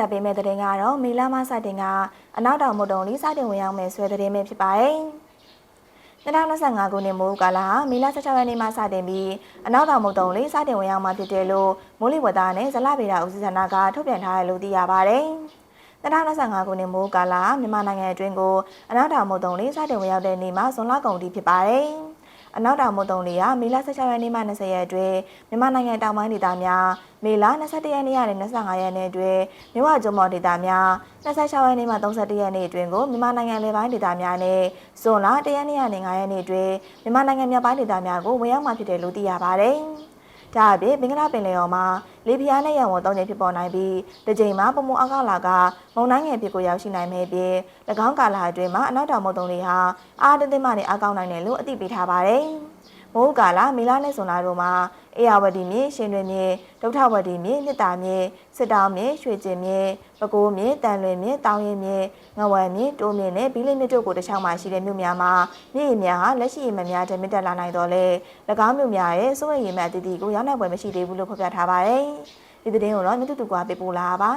ဆက်ပေးမယ့်သတင်းကတော့မေလာမစတင်ကအနောက်တောင်မုတ်တုံလေးစတင်ဝင်ရောက်မယ်ဆွဲသတင်းပဲဖြစ်ပါတယ်။2025ခုနှစ်မိုးကာလဟာမေလ16ရက်နေ့မှစတင်ပြီးအနောက်တောင်မုတ်တုံလေးစတင်ဝင်ရောက်မှာဖြစ်တယ်လို့မိုးလေဝသနဲ့ဇလဗေဒဦးစီးဌာနကထုတ်ပြန်ထားတယ်လို့သိရပါတယ်။2025ခုနှစ်မိုးကာလမြန်မာနိုင်ငံအတွင်းကိုအနောက်တောင်မုတ်တုံလေးစတင်ဝင်ရောက်တဲ့နေ့မှာဇွန်လကုန်ထိဖြစ်ပါတယ်။ အနောက်တောင်မုတ်တုံလေးကမေလ16ရက်နေ့မှ20ရက်အတွင်းမြန်မာနိုင်ငံတောင်ပိုင်းဒေသများမေလ21ရက်နေ့ကနေ25ရက်နေ့အတွင်းမြဝကျွန်းပေါ်ဒေသများ26ရက်နေ့မှ31ရက်နေ့အတွင်းကိုမြန်မာနိုင်ငံလေပိုင်းဒေသများနဲ့ဇွန်လ1ရက်နေ့ကနေ9ရက်နေ့အတွင်းမြန်မာနိုင်ငံမြောက်ပိုင်းဒေသများကိုဝင်ရောက်မှာဖြစ်တယ်လို့သိရပါတယ်။ ဒါအပြင်ဘင်္ဂလားပင်လယ်အော်မှာလေပြင်းနဲ့ရံဝသုံးချိန်ဖြစ်ပေါ်နိုင်ပြီးတစ်ချိန်မှာပုံမအောက်ကလာကမုန်တိုင်းငယ်ဖြစ်ကိုရောက်ရှိနိုင်မယ်ပြီး၎င်းကာလအတွင်းမှာအနောက်တောင်မုတ်တုံတွေဟာအားတသိမ့်မှနေအားကောင်းနိုင်တယ်လို့အသိပေးထားပါတယ်။ မိုးကာလမေလနဲ့ဇွန်လတို့မှာအေယာဝတီမြေရှင်တွင်မြေဒုဋ္ဌဝတီမြေမြစ်တာမြေစစ်တောင်းမြေရွှေကျင်မြေပဲခူးမြေတန်လွင်မြေတောင်ရင်မြေငဝံမြေတိုးမြေနဲ့ဘီလိမြစ်တို့ကိုတစ်ချောင်းမှရှိတဲ့မြို့များမှာမြေရေများဟာလက်ရှိရေမများတဲ့မြင့်တက်လာနိုင်တော့လေ၎င်းမြို့များရဲ့စိုးရိမ်ရေမှအသီးသီးကိုရောက်နိုင်ပွဲမရှိသေးဘူးလို့ဖော်ပြထားပါတယ်ဒီသတင်းကိုတော့မြတ်တူတူကပေးပို့လာပါ